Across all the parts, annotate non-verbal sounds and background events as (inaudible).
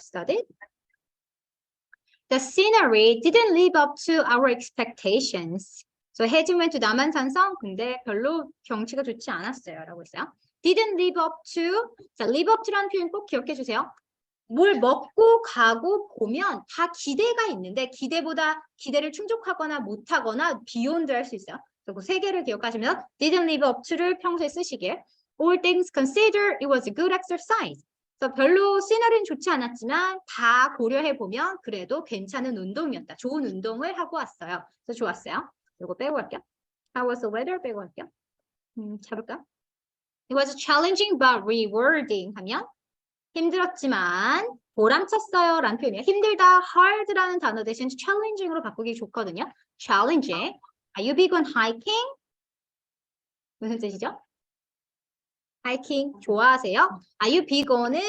studied. The scenery didn't live up to our expectations. So 혜진 went to 남한산성 근데 별로 경치가 좋지 않았어요. 라고 했어요. didn't live up to 자, live up to라는 표현 꼭 기억해 주세요. 뭘 먹고 가고 보면 다 기대가 있는데 기대보다 기대를 충족하거나 못하거나 beyond 할수 있어요. 그리고 세 개를 기억하시면 didn't live up to를 평소에 쓰시길. All things considered, it was a good exercise. 그래서 별로 시너리는 좋지 않았지만 다 고려해 보면 그래도 괜찮은 운동이었다. 좋은 운동을 하고 왔어요. 그래서 좋았어요. 이거 빼고 갈게요. How was the weather? 빼고 갈게요. 음, 잡을까? It was challenging but rewarding 하면 힘들었지만 보람찼어요 라는 표현이에요. 힘들다, hard라는 단어 대신 challenging으로 바꾸기 좋거든요. challenging. Are you big on hiking? 무슨 뜻이죠? 하이킹 좋아하세요? Are you on은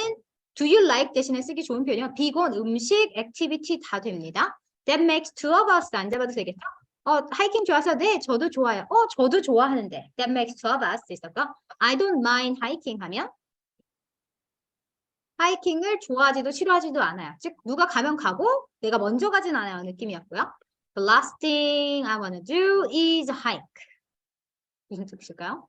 do you like 대신에 쓰기 좋은 표현이요. on 음식, activity 다 됩니다. That makes two of us 안 잡아도 되겠죠? 어, 하이킹 좋아서 네, 저도 좋아요. 어, 저도 좋아하는데. That makes two of us 있었고. I don't mind hiking 하면 하이킹을 좋아하지도 싫어하지도 않아요. 즉 누가 가면 가고 내가 먼저 가진 않아요 느낌이었고요. The last thing I want to do is hike. 무슨 뜻일까요?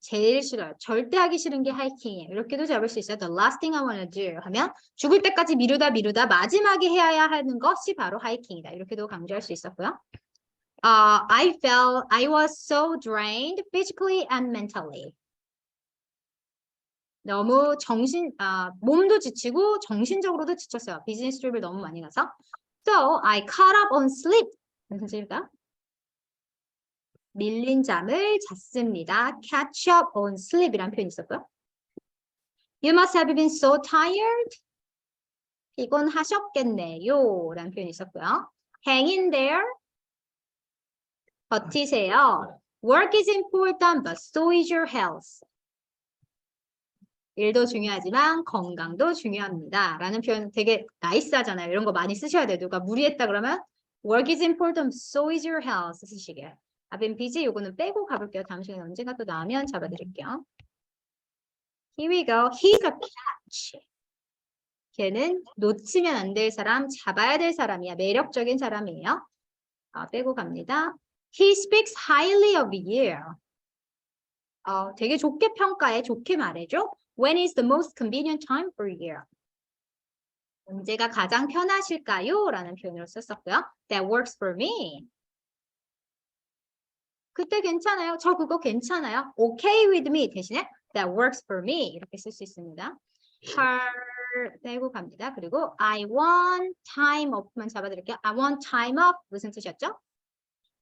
제일 싫어요. 절대 하기 싫은 게 하이킹이에요. 이렇게도 잡을 수 있어요. The last thing I want to do 하면 죽을 때까지 미루다 미루다 마지막에 해야 하는 것이 바로 하이킹이다. 이렇게도 강조할 수 있었고요. Uh, I felt I was so drained physically and mentally. 너무 정신, 아, 몸도 지치고 정신적으로도 지쳤어요. 비즈니스 트립을 너무 많이 가서. So I caught up on sleep. 무슨 뜻일까? 밀린 잠을 잤습니다. Catch up on sleep이란 표현이 있었고요. You must have been so tired. 피곤하셨겠네요. 라는 표현이 있었고요. Hang in there. 버티세요. Work is important, but so is your health. 일도 중요하지만 건강도 중요합니다. 라는 표현 되게 나이스하잖아요. 이런 거 많이 쓰셔야 돼요. 누가 무리했다 그러면 work is important, so is your health 쓰시 busy. 요거는 빼고 가볼게요. 다음 시간에 언젠가 또 나오면 잡아드릴게요. Here we go. He's a catch. 걔는 놓치면 안 될 사람, 잡아야 될 사람이야. 매력적인 사람이에요. 아, 빼고 갑니다. He speaks highly of you. 어, 되게 좋게 평가해, 좋게 말해줘. When is the most convenient time for you? 언제가 가장 편하실까요? 라는 표현으로 썼었고요. That works for me. 그때 괜찮아요. 저 그거 괜찮아요. Okay with me 대신에 that works for me 이렇게 쓸 수 있습니다. her 빼고 갑니다. 그리고 I want time off만 잡아드릴게요. I want time off 무슨 뜻이었죠?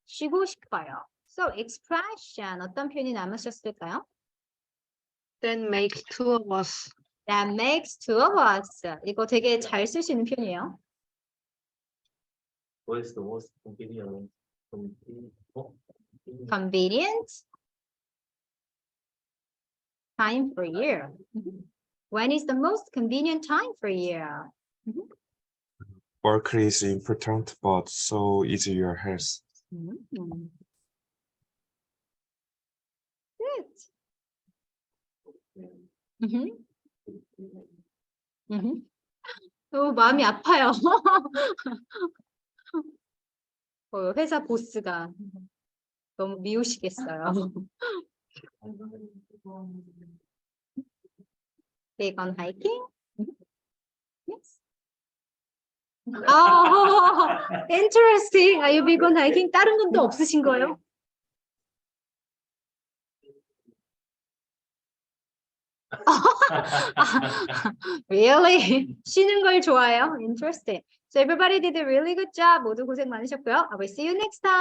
쉬고 싶어요. So expression 어떤 표현이 남으셨을까요? That makes two of us. That makes two of us. 이거 되게 잘 쓸 수 있는 표현이에요. What is the most convenient? con- 어? Convenient time for you. When is the most convenient time for you? Work is important, but so is your health. 음. Good. 음흠. 음흠. 어, 마음이 아파요. (laughs) 어, 회사 보스가 너무 미우시겠어요. Big on hiking? Yes. 아, interesting. Are you big on hiking? 다른 건또 없으신 거예요? really? 쉬는 걸 좋아해요? Interesting. So everybody did a really good job. 모두 고생 많으셨고요. I will see you next time.